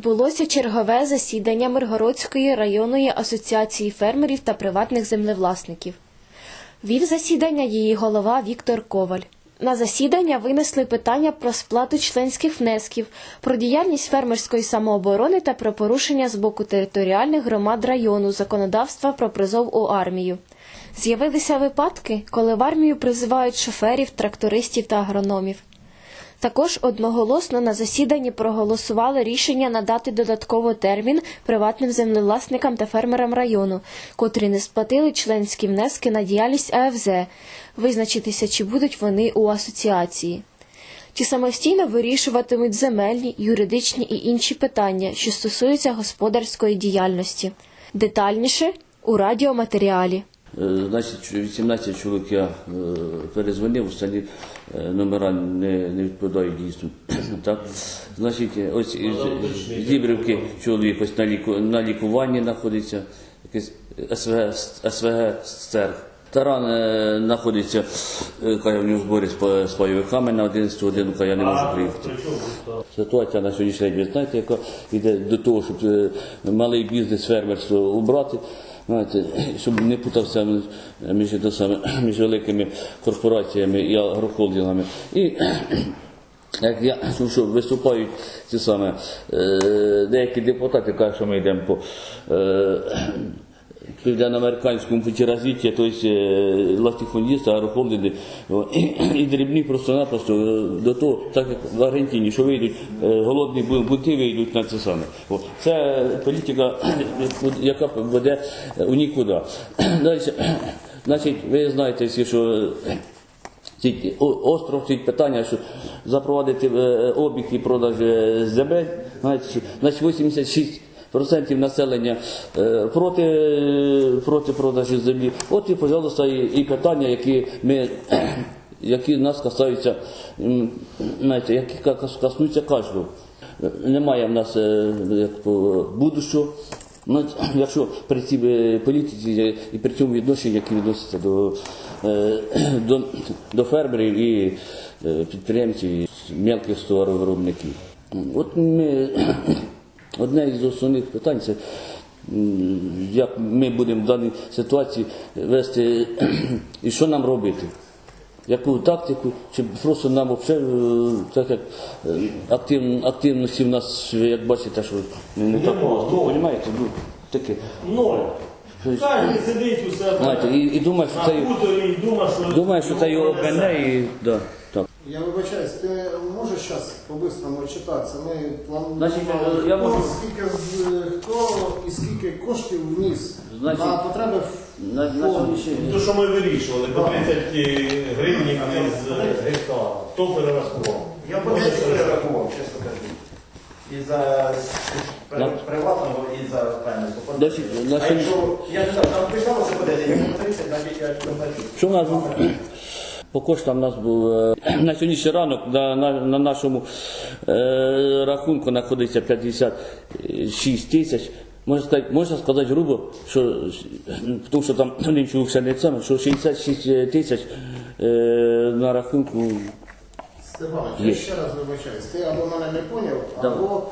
Відбулося чергове засідання Миргородської районної асоціації фермерів та приватних землевласників. Вів засідання її голова Віктор Коваль. На засідання винесли питання про сплату членських внесків, про діяльність фермерської самооборони та про порушення з боку територіальних громад району законодавства про призов у армію. З'явилися випадки, коли в армію призивають шоферів, трактористів та агрономів. Також одноголосно на засіданні проголосували рішення надати додатково термін приватним землевласникам та фермерам району, котрі не сплатили членські внески на діяльність АФЗ, визначитися, чи будуть вони у асоціації. Чи самостійно вирішуватимуть земельні, юридичні і інші питання, що стосуються господарської діяльності. Детальніше у радіоматеріалі. Е, Значить, 18 чоловік я е, перезвонив, номера не, не відповідають дійсно. так? Значить, е, ось із Зібрівки чоловік ось на, ліку, на лікуванні знаходиться, якийсь СВГ, СВГ стерх. Таран е, знаходиться, е, каже, в нього зборі з, з пайовиками на 11 годину, каже, я не можу приїхати. Ситуація на сьогоднішній день, ви знаєте, яка йде до того, щоб е, малий бізнес, фермерство убрати, знаєте, щоб не путався між, між великими корпораціями і агрохолдингами. І як я чув, що виступають ці саме е, деякі депутати кажуть, що ми йдемо по е, південноамериканському путі розвиття, тобто латифундісти, агрохолдинги і, дрібні просто-напросто до того, так як в Аргентині, що вийдуть голодні бу- бунти вийдуть на це саме. Це політика, яка веде у нікуди. Далі, значить, ви знаєте що остров ці питання, що запровадити обіг і продаж земель, значить 86% населення е, проти, проти продажу землі. От і, пожалуйста, і, і питання, які ми. Які нас касаються, знаєте, які коснуться кожного. Немає в нас е, як, будущого. Ну, якщо при цій е, політиці і при цьому відношенні, які відносяться до, до, до фермерів і підприємців, і мелких товаровиробників. От ми, одне із основних питань це як ми будемо в даній ситуації вести і що нам робити. Яку тактику, чи просто нам взагалі, так як е, актив, активності в нас, як бачите, що не, так розумієте? Ну, таке. Ноль. Кожен сидить у себе і, думає, що це, його обмене і да. Я вибачаюсь, ти можеш зараз по-бистрому читатися? Ми плануємо, Значить, е, я можу- скільки з- хто і скільки коштів вніс Значить, на потреби На, на фонду. сьогоднішній те, що ми вирішували, по 30 гривень із гектара. Хто перерахував? Я по 10 перерахував, чесно кажу. І за Да. приватного, і за фермерського. На А сьогодні- якщо, я не знаю, там писалося по 10, якщо по 30, значить я доплачу. Що в нас? По коштам у нас був е, на сьогоднішній ранок на, на, на нашому е, рахунку знаходиться 56 тисяч. Можна сказати, можна сказати грубо, що тому що там не саме, що 66 тисяч е, на рахунку. Степанович, я ще раз вибачаюсь. Ти або мене не поняв, Давай. або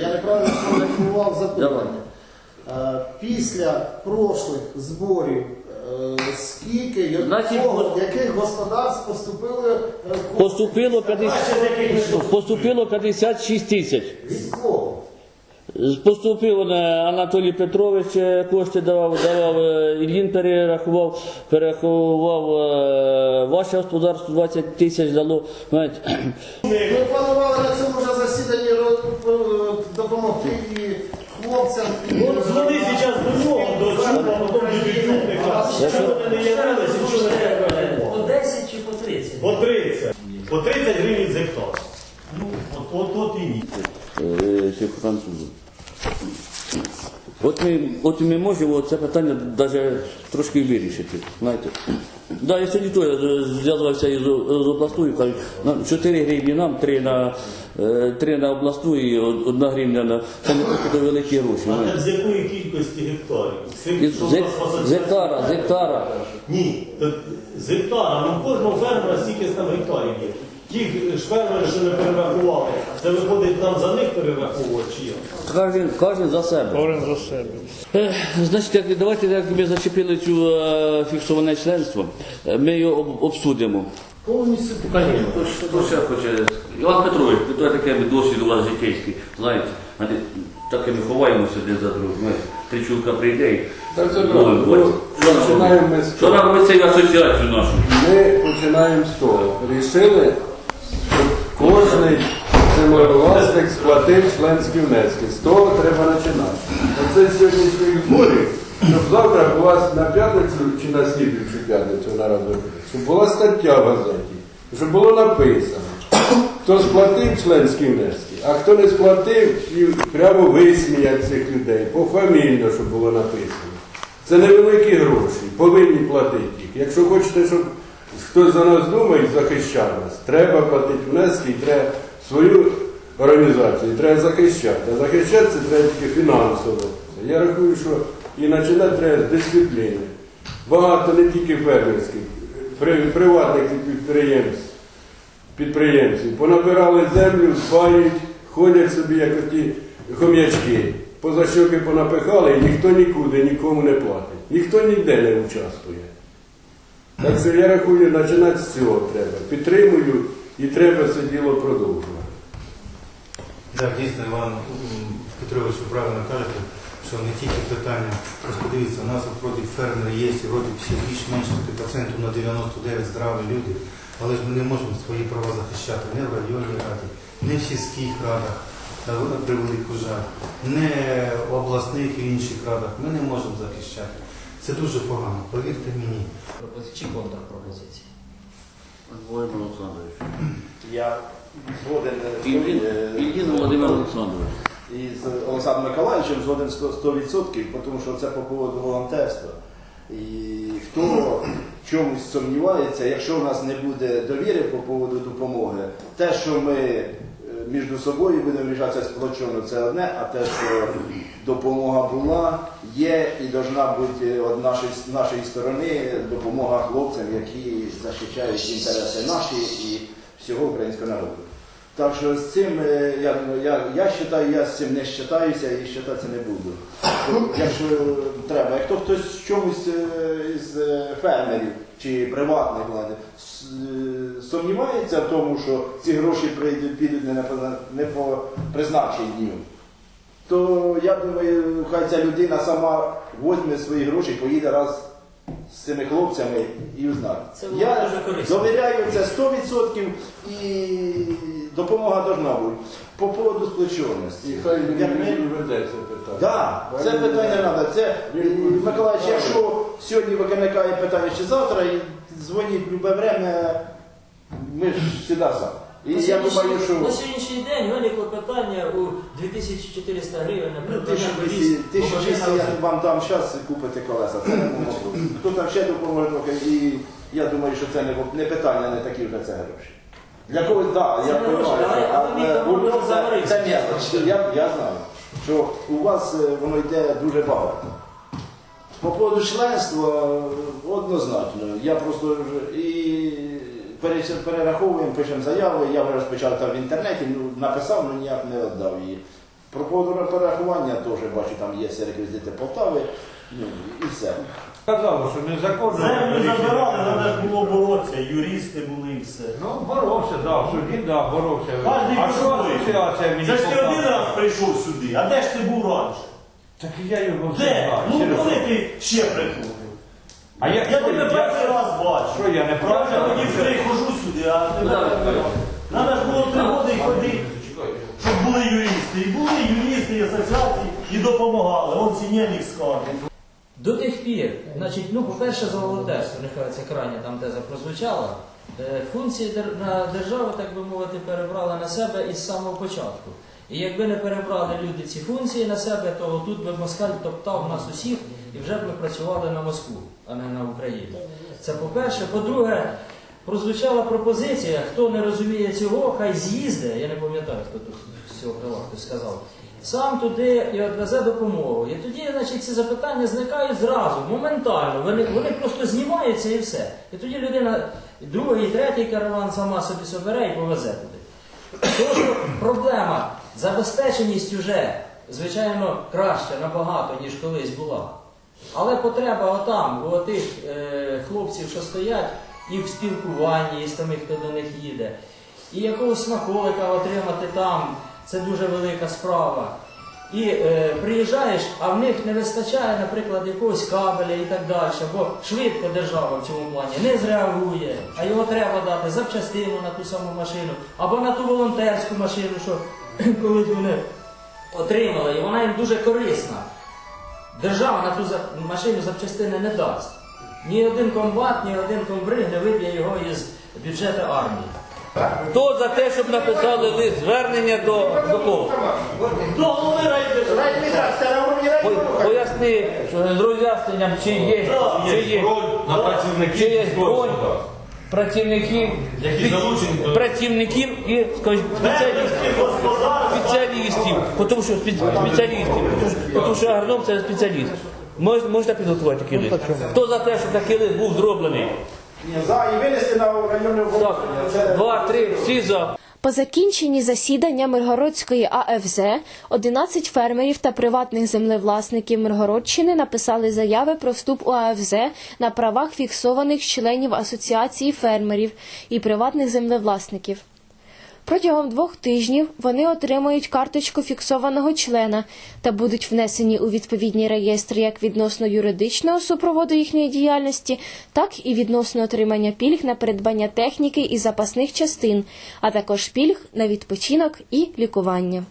я неправильно сформулював запитання. Е, Після прошлих зборів е, скільки, якого- Значить, яких господарств поступили е. Поступило 50, поступило 56 тисяч. Від кого? Поступив на Анатолій Петрович е, кошти давав, давав е, Ільїн перерахував, перерахував е, ваше господарство 20 тисяч дало. Знаєте, Ми планували на цьому ж засіданні ро- е, допомогти і хлопцям. і- От дзвони зараз до нього, до чуба, потім до бідюкника. Що вони не явилися, що не треба. По 10 чи по 30? По 30. По 30 гривень з гектара. Ну, от, от, от і ні. е, ще французу. От ми, от ми можемо це питання навіть трошки вирішити. Знаєте. Да, я сьогодні теж зв'язувався із, з областою, кажуть, нам 4 гривні нам, 3 на, е, 3 на областну і 1 гривня на це не такі великі гроші. А з якої кількості гектарів? З що з, нас з гектара, з гектара. Ні, з гектара, ну кожного фермера стільки там гектарів є. Ті ж фермери, що не перерахували, це виходить нам за них перераховувати чи як? Кожен, кожен за себе. Кожен за себе. Е, Значить, як, давайте як ми зачепили цю е, фіксоване членство, е, ми його об- обсудимо. Повністю Хто, ж- хто ще хоче? Іван Петрович, ви таке досвід у вас житейський, знаєте, а так і ми ховаємося один за другим. Ми Тричулка прийде і Так, це правда. бачити. Ну, Що нам починаємо ми з Що нам робити цю асоціацію нашу? Ми починаємо з того. Рішили, кожен землевласник сплатив членські внески. З того треба починати. Оце з сьогоднішніх зборів, щоб завтра була на п'ятницю чи на слідуючу п'ятницю на раду, щоб була стаття в газеті, щоб було написано. Хто сплатив членські внески, а хто не сплатив, і прямо висміять цих людей, пофамільно, щоб було написано. Це невеликі гроші, повинні платити їх. Якщо хочете, щоб хтось за нас думає і захищає нас, треба платити внески треба свою організацію треба захищати. А захищати це треба тільки фінансово. Я рахую, що і починати треба з дисципліни. Багато не тільки фермерських, при- приватних підприємств підприємців. Понабирали землю, спають, ходять собі, як оті хом'ячки. Поза щоки понапихали, і ніхто нікуди нікому не платить. Ніхто ніде не участвує. Так що я рахую, починати з цього треба. Підтримую і треба це діло продовжувати. Так, дійсно, Іван Петрович, ви правильно кажете, що не тільки питання, просто дивіться, у нас вроді фермери є, і вроді всі більш-менш процентів на 99 здраві люди, але ж ми не можемо свої права захищати не в районній раді, не в сільських радах, та на превелику жаль, не в обласних і інших радах. Ми не можемо захищати. Це дуже погано, повірте мені. Пропозиції чи контрпропозиції? Володимир Олександрович. Я згоден е, е, Ільїн Володимир Олександрович. і з Олександром Миколаївичем згоден 100%, 100%, тому що це по поводу волонтерства. І хто в чомусь сумнівається, якщо в нас не буде довіри по поводу допомоги, те, що ми між собою будемо рішатися сплочено, це одне, а те, що допомога була, є і повинна бути від нашої, нашої сторони допомога хлопцям, які захищають інтереси наші і всього українського народу. Так що з цим е, я, я, я вважаю, я з цим не вважаюся і вважатися не буду. Якщо треба, якщо хтось в чомусь е, із е, фермерів чи приватних влади сумнівається в тому, що ці гроші підуть не, не по призначенню, то я думаю, хай ця людина сама возьме свої гроші, поїде раз з цими хлопцями і узнає. Я довіряю це 100% і допомога должна бути. По поводу сплоченості. І хай він ми- веде це питання. Да, це питання не треба. Це Миколаївич, якщо сьогодні виникає питання чи завтра, і дзвоніть в любе время, ми ж завжди за. І На я сьогоднішній- думаю, що На сьогоднішній день виникло питання у 2400 гривень ну, придбання 1200 я вам дам час купити колеса. Це не. Хто там ще допоможе трохи, і я думаю, що це не, не питання, не такі вже це гроші. Для когось, так, я розумію, але- вас це, це мелоч. Я, я знаю, що у вас е, воно йде дуже багато. По поводу членства е, однозначно. Я просто вже і пере- перераховуємо, пишемо заяви, я вже розпечатав в інтернеті, ну, написав, але ніяк не віддав її. Про поводу перерахування теж бачу, там є всі реквізити Полтави, ну і все. Сказали, що незаконно. Землю забирали, треба ж було боротися, юристи були і все. Ну, боровся, да, в суді, да, боровся. Кожний а що по-своєму. асоціація мені Це ж ти один раз прийшов сюди, а де ж ти був раніше? Так я його вже Де? Ну коли ти ще приходив? А я, Я тебе перший раз бачу. Що я не Я вже правильно? тоді вже хожу сюди, а тебе не бачу. Треба ж було три роки ходити, щоб були юристи. І були юристи, і асоціації, і допомагали. Он сінєнік скаже. До тих пір, значить, ну, по-перше, за волонтерство, нехай це крайня там теза прозвучала. Е, Функції держави, так би мовити, перебрали на себе із самого початку. І якби не перебрали люди ці функції на себе, то тут би москаль топтав нас усіх і вже б ми працювали на Москву, а не на Україну. Це по-перше. По-друге, прозвучала пропозиція, хто не розуміє цього, хай з'їзде, я не пам'ятаю, хто тут з цього крила хтось сказав. Сам туди і відвезе допомогу. І тоді, значить, ці запитання зникають зразу, моментально. Вони, вони просто знімаються і все. І тоді людина другий, третій караван сама собі собере і повезе туди. Що проблема, забезпеченість вже, звичайно, краще набагато, ніж колись була. Але потреба отам, у тих е, хлопців, що стоять, і в спілкуванні, і з тими, хто до них їде. І якогось смаколика отримати там, це дуже велика справа. І е, приїжджаєш, а в них не вистачає, наприклад, якогось кабеля і так далі, бо швидко держава в цьому плані не зреагує, а його треба дати запчастину на ту саму машину, або на ту волонтерську машину, що колись вони отримали, і вона їм дуже корисна. Держава на ту машину запчастини не дасть. Ні один комбат, ні один комбриг не виб'є його із бюджету армії. Хто за те, щоб написали лист звернення до, до кого? До голови райдержави. Поясни що з роз'ясненням, чи є, чи є, чи є бронь працівників, працівників і спеціалістів. Спеціалістів, тому що спеціалістів, тому що- тому що агроном це спеціаліст. Мож- Можна підготувати такий лист? Хто за те, щоб такий лист був зроблений? За і винести на районне Так, два, три, всі за. По закінченні засідання Миргородської АФЗ 11 фермерів та приватних землевласників Миргородщини написали заяви про вступ у АФЗ на правах фіксованих членів Асоціації фермерів і приватних землевласників. Протягом двох тижнів вони отримають карточку фіксованого члена та будуть внесені у відповідні реєстри як відносно юридичного супроводу їхньої діяльності, так і відносно отримання пільг на придбання техніки і запасних частин, а також пільг на відпочинок і лікування.